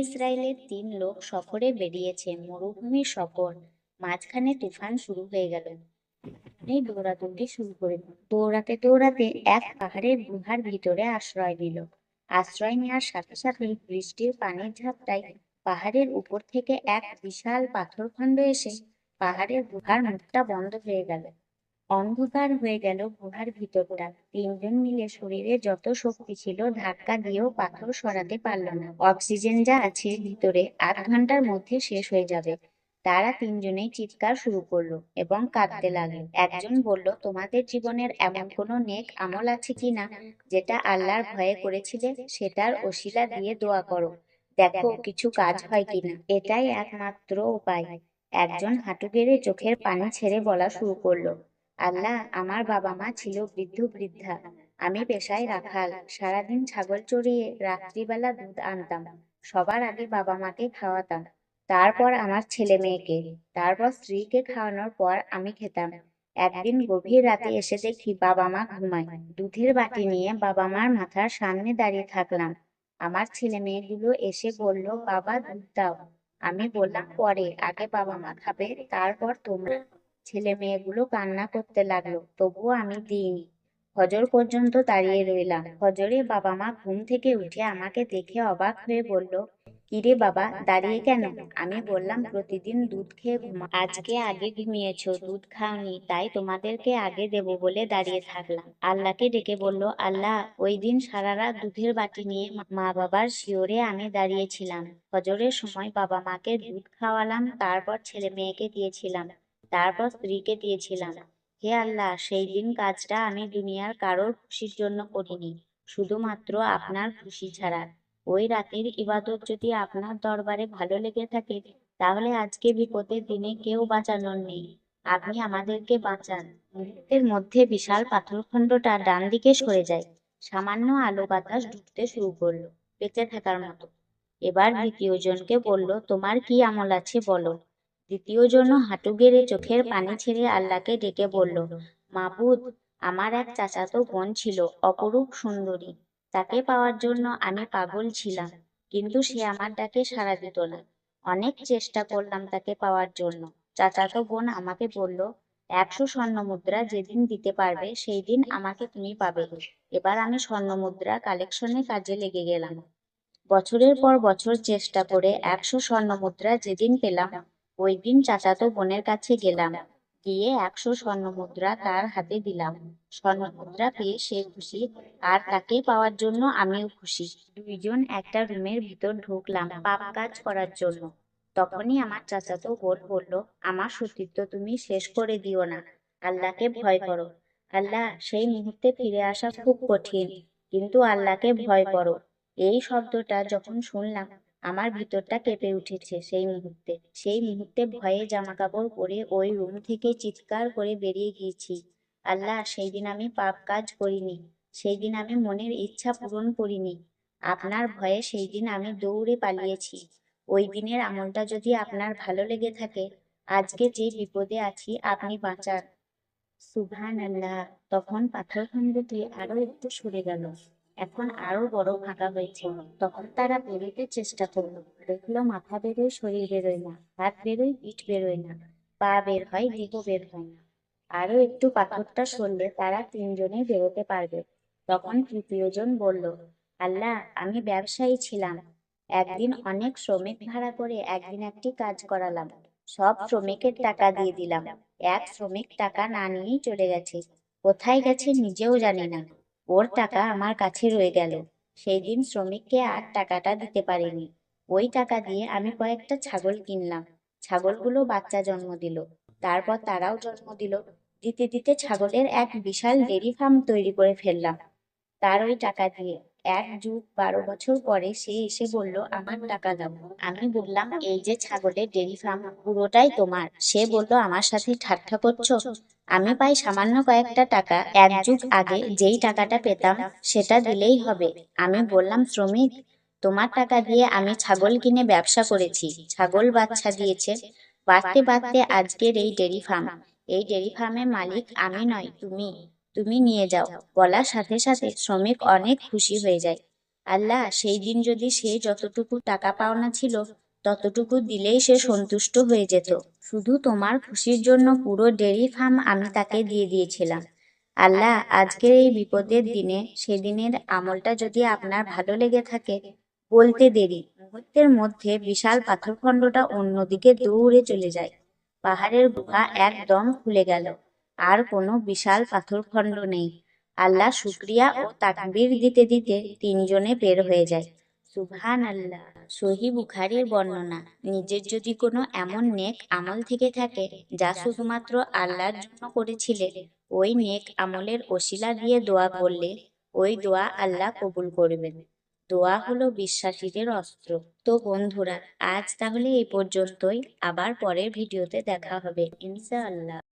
ইসরায়েলের তিন লোক সফরে বেরিয়েছে, মরুভূমির সফর মাঝখানে তুফান শুরু হয়ে গেল। দৌড়াদৌড়ি শুরু করে দৌড়াতে দৌড়াতে এক পাহাড়ের গুহার ভিতরে আশ্রয় নিল। আশ্রয় নেওয়ার সাথে সাথে বৃষ্টির পানির ঝাপটায় পাহাড়ের উপর থেকে এক বিশাল পাথর পাথরখণ্ড এসে পাহাড়ের গুহার মুখটা বন্ধ হয়ে গেল। অন্ধকার হয়ে গেল গুহার ভিতরটা। তিনজন মিলে শরীরে যত শক্তি ছিল, ধাক্কা দিয়েও পাথর সরাতে পারল না। অক্সিজেন যা আছে ভিতরে আধ ঘণ্টার মধ্যে শেষ হয়ে যাবে। তারা তিনজনেই চিৎকার শুরু করল এবং কাঁদতে লাগল। একজন বলল, তোমাদের জীবনের এমন কোনো নেক আমল আছে কিনা যেটা আল্লাহর ভয়ে করেছিলে? সেটার ওসিলা দিয়ে দোয়া করো। দেখো, কিছু কাজ হয় কিনা এটাই একমাত্র উপায়। একজন হাঁটু গেড়ে চোখের পানি ছেড়ে বলা শুরু করল আল্লাহ আমার বাবা মা ছিল বৃদ্ধ বৃদ্ধা। আমি পেশায় রাখাল। সারাদিন ছাগল চড়িয়ে রাত্রিবেলা দুধ আনতাম। সবার আগে বাবা মাকে খাওয়াতাম। তারপর আমার ছেলে মেয়েকে। তারপর স্ত্রীকে খাওয়ানোর পর আমি খেতাম। একদিন গভীর রাতে এসে দেখি বাবা মা ঘুমায়। দুধের বাটি নিয়ে বাবা মার মাথার সামনে দাঁড়িয়ে থাকলাম। আমার ছেলে মেয়েগুলো এসে বলল, বাবা, দুধ দাও। আমি বললাম, পরে, আগে বাবা মা খাবে, তারপর তোমরা ছেলে মেয়েগুলো কান্না করতে লাগল, তবুও আমি দিইনি। হজর পর্যন্ত দাঁড়িয়ে রইলাম। ফজরে বাবা মা ঘুম থেকে উঠে আমাকে দেখে অবাক হয়ে বলল, কিরে বাবা, দাঁড়িয়ে কেন? আমি বললাম, প্রতিদিন দুধ খেয়ে ঘুমা আজকে আগে ঘুমিয়েছো, দুধ খাওনি, তাই তোমাদেরকে আগে দেবো বলে দাঁড়িয়ে থাকলাম। আল্লাহকে ডেকে বলল, আল্লাহ, ওই দিন সারা রাত দুধের বাটি নিয়ে মা বাবার শিওরে আমি দাঁড়িয়েছিলাম। হজরের সময় বাবা মাকে দুধ খাওয়ালাম, তারপর ছেলে মেয়েকে দিয়েছিলাম। তারপর স্ত্রীকে দিয়েছিলাম। হে আল্লাহ, সেই দিন কাজটা আমি দুনিয়ার কারোর খুশির জন্য করিনি, শুধুমাত্র আপনার খুশি ছাড়া। ওই রাতের ইবাদত যদি আপনার দরবারে ভালো লেগে থাকে, তাহলে আজকে বিপদের দিনে কেউ বাঁচানোর নেই। আপনি আমাদেরকে বাঁচান। মুহূর্তের মধ্যে বিশাল পাথরখণ্ডটা ডান দিকে সরে যায়। সামান্য আলো বাতাস ঢুকতে শুরু করল, বেঁচে থাকার মতো। এবার দ্বিতীয় জনকে বলল, তোমার কি আমল আছে বলো। দ্বিতীয় জন হাঁটু গেড়ে চোখের পানি ছেড়ে আল্লাহকে ডেকে বলল, মাবুদ, আমার এক চাচাতো বোন ছিল, অপরূপ সুন্দরী। তাকে পাওয়ার জন্য আমি পাগল ছিলাম, কিন্তু সে আমার ডাকে সাড়া দিত না। অনেক চেষ্টা করলাম তাকে পাওয়ার জন্য। চাচাতো বোন আমাকে বলল, একশো স্বর্ণ মুদ্রা যেদিন দিতে পারবে, সেই দিন আমাকে তুমি পাবে। এবার আমি স্বর্ণ মুদ্রা কালেকশনের কাজে লেগে গেলাম। বছরের পর বছর চেষ্টা করে একশো স্বর্ণ মুদ্রা যেদিন পেলাম ওই দিন চাচাতো বোনের কাছে গেলাম। গিয়ে একশো স্বর্ণ মুদ্রা তার হাতে দিলাম। স্বর্ণ মুদ্রা পেয়ে সে খুশি। আর তাকে পাওয়ার জন্য আমিও খুশি। দুইজন একটা রুমের ভিতর ঢুকলাম পাপ কাজ করার জন্য। তখনই আমার চাচাতো বোন বলল আমার সতীত্ব তুমি শেষ করে দিও না। আল্লাহকে ভয় করো। আল্লাহ সেই মুহূর্তে ফিরে আসা খুব কঠিন, কিন্তু আল্লাহকে ভয় করো। এই শব্দটা যখন শুনলাম আমার ভিতরটা কেঁপে উঠেছে সেই মুহূর্তে। সেই মুহূর্তে ভয়ে জামা কাপড় পরে ওই রুম থেকে চিৎকার করে বেরিয়ে গিয়েছি। আল্লাহ সেই দিন আমি পাপ কাজ করিনি। সেই দিন আমি মনের ইচ্ছা পূরণ করিনি। আপনার ভয়ে সেই দিন আমি দৌড়ে পালিয়েছি। ওই দিনের আমলটা যদি আপনার ভালো লেগে থাকে, আজকে যে বিপদে আছি, আপনি বাঁচান। সুভান আল্লাহ তখন পাথরখণ্ডটি আরও একটু সরে গেল। এখন আরও বড় ফাঁকা হয়েছে। তখন তারা বেরোতে চেষ্টা করল। দেখল মাথা বেরোয়, শরীর বেরোয় না। হাত বেরোয়, পিঠ বেরোয় না। পা বের হয় দেহ বের হয় না। আরও একটু পাথরটা সরলে তারা তিনজনেই বেরোতে পারবে। তখন তৃতীয়জন বলল, আল্লাহ, আমি ব্যবসায়ী ছিলাম। একদিন অনেক শ্রমিক ভাড়া করে একদিন একটি কাজ করালাম। সব শ্রমিকের টাকা দিয়ে দিলাম। এক শ্রমিক টাকা না নিয়েই চলে গেছে। কোথায় গেছে নিজেও জানি না। ওর টাকা আমার কাছে রয়ে গেল। সেই দিন শ্রমিককে আর টাকাটা দিতে পারিনি। ওই টাকা দিয়ে আমি কয়েকটা ছাগল কিনলাম। ছাগলগুলো বাচ্চা জন্ম দিল। তারপর তারাও জন্ম দিল। দিতে দিতে ছাগলের এক বিশাল ডেরি ফার্ম তৈরি করে ফেললাম। তার ওই টাকা দিয়ে এক যুগ বারো বছর পরে সে এসে বলল, আমার টাকা দাও। আমি বললাম, এই যে ছাগলের ডেরি ফার্ম পুরোটাই তোমার। সে বলল, আমার সাথে ঠাট্টা করছ? আমি পাই সামান্য কয়েকটা টাকা এক যুগ আগে যেই টাকাটা পেতাম সেটা দিলেই হবে। আমি বললাম, শ্রমিক, তোমার টাকা দিয়ে আমি ছাগল কিনে ব্যবসা করেছি। ছাগল বাচ্চা দিয়েছে। বাড়তে বাড়তে আজকের এই ডেরি ফার্ম। এই ডেরি ফার্মের মালিক আমি নয় তুমি তুমি নিয়ে যাও। বলার সাথে সাথে শ্রমিক অনেক খুশি হয়ে যায়। আল্লাহ, সেই দিন যদি সে যতটুকু টাকা পাওনা ছিল, ততটুকু দিলেই সে সন্তুষ্ট হয়ে যেত। শুধু তোমার খুশির জন্য পুরো ডেরি ফার্ম আমি তাকে দিয়ে দিয়েছিলাম। আল্লাহ, আজকের এই বিপদের দিনে সেদিনের আমলটা যদি আপনার ভালো লেগে থাকে, বলতে দেরি। মুহূর্তের মধ্যে বিশাল পাথরখণ্ডটা অন্যদিকে দৌড়ে চলে যায়। পাহাড়ের গুহা একদম খুলে গেল। আর কোনো বিশাল পাথরখণ্ড নেই। আল্লাহ শুক্রিয়া ও তাকবীর দিতে দিতে তিনজনে বের হয়ে যায়। সুবহান আল্লাহ সহি বুখারির বর্ণনা। নিজের যদি কোনো এমন নেক আমল থেকে থাকে যা শুধুমাত্র আল্লাহর জন্য করেছিলে ওই নেক আমলের ওসিলা দিয়ে দোয়া করলে ওই দোয়া আল্লাহ কবুল করবেন। দোয়া হলো বিশ্বাসীদের অস্ত্র। তো বন্ধুরা আজ তাহলে এই পর্যন্তই। আবার পরের ভিডিওতে দেখা হবে। ইনশাআল্লাহ।